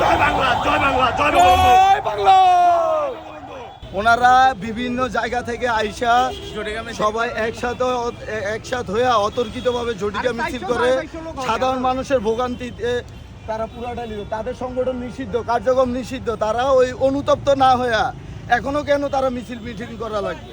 জয় বাংলা জয় বাংলা জয় জয় বাংলা। ওনারা বিভিন্ন জায়গা থেকে আইসা সবাই একসাথে একসাথ হয়ে অতর্কিতভাবে ঝটিকা মিছিল করে সাধারণ মানুষের ভোগান্তিতে তারা পুরাটা নিল। তাদের সংগঠন নিষিদ্ধ কার্যক্রম নিষিদ্ধ। তারা ওই অনুতপ্ত না হয়ে এখনও কেন তারা মিছিল মিটিং করা লাগবে?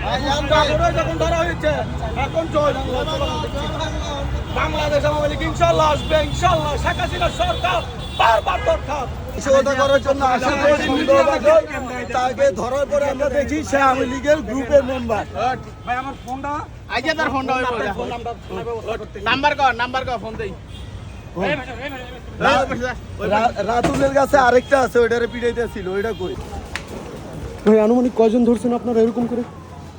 যখন ধরা হয়েছে, এখন জয় বাংলা, চলো। বাংলাদেশ আওয়ামী লীগ ইনশাল্লাহ আসবে ইনশাল্লাহ শেখ হাসিনার সরকার বারবার দরকার সহযোগিতা করার জন্য তাকে ধরার পরে আমরা দেখি সে আওয়ামী লীগের গ্রুপের মেম্বার আইজা তার ফোনটা নাম্বার কর নাম্বার কর ফোন দেই। রাতুলের কাছে আরেকটা আছে ওইটারে পিড়াইতে ছিল ওইটা কই? ভাই আনুমানিক কয়জন ধরছেন আপনারা এরকম করে?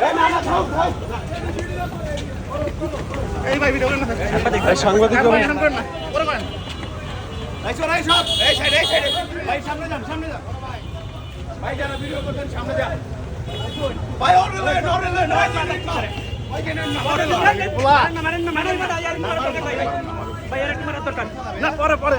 না করে করেন এই সব এই সব এই সাইড এই সাইড ভাই সামনে যান সামনে যান ভাই যারা ভিডিও করতেন সামনে যান ভাই ওরে লে ওরে লে নয় মারেন মারে ভাই কেন না ওরে লে বলা না মারেন না মারেন না ইয়ার মারে ভাই ভাই এর কি মারার দরকার না পরে পরে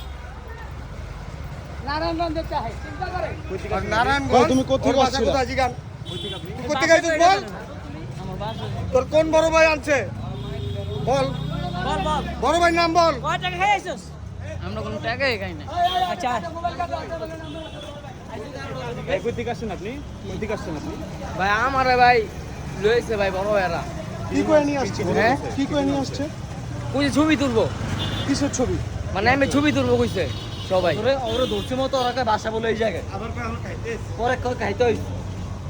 তোর কোন বড় ভাই আনছে? বল। বড় ভাই নাম বল। আমরা কোনো টাকাই খাই না। আচ্ছা ভাই আমার ভাই লয়েছে ভাই বড় ভাইরা। কি করে নিয়ে আসছে? হ্যাঁ? কি করে নিয়ে আসছে? ছবি তুলবো। কিসের ছবি? মানে আমি ছবি তুলবো কইছে। সবাই। ওরে ধরছে মতো ওরা বাসা বলে এই জায়গায়। পরে খাইতে হইছে।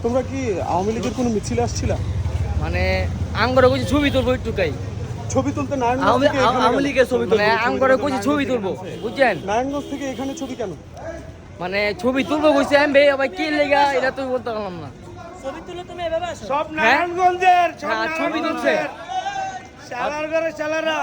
তোমরা কি আওয়ামী লীগের কোনো মিছিলে আসছিলা? মানে আঙ্গরে কইছে ছবি তুলবো একটুকাই ছবি তুলতে নারায়ণগঞ্জ থেকে এখানে কেন? ছবি মানে আঙ্গরে কইছে ছবি তুলবো। বুঝছেন? নারায়ণগঞ্জ থেকে এখানে ছবি কেন? মানে ছবি তুলবো কইছে আমি ভাই ভাই কি লেগা? এটা তুই বলতে পারলাম না। সব হ্যাঁ? নারায়ণগঞ্জের সব হ্যাঁ, ছবি তুলছে। নারায়ণগঞ্জের। শালার ঘরে শালারা।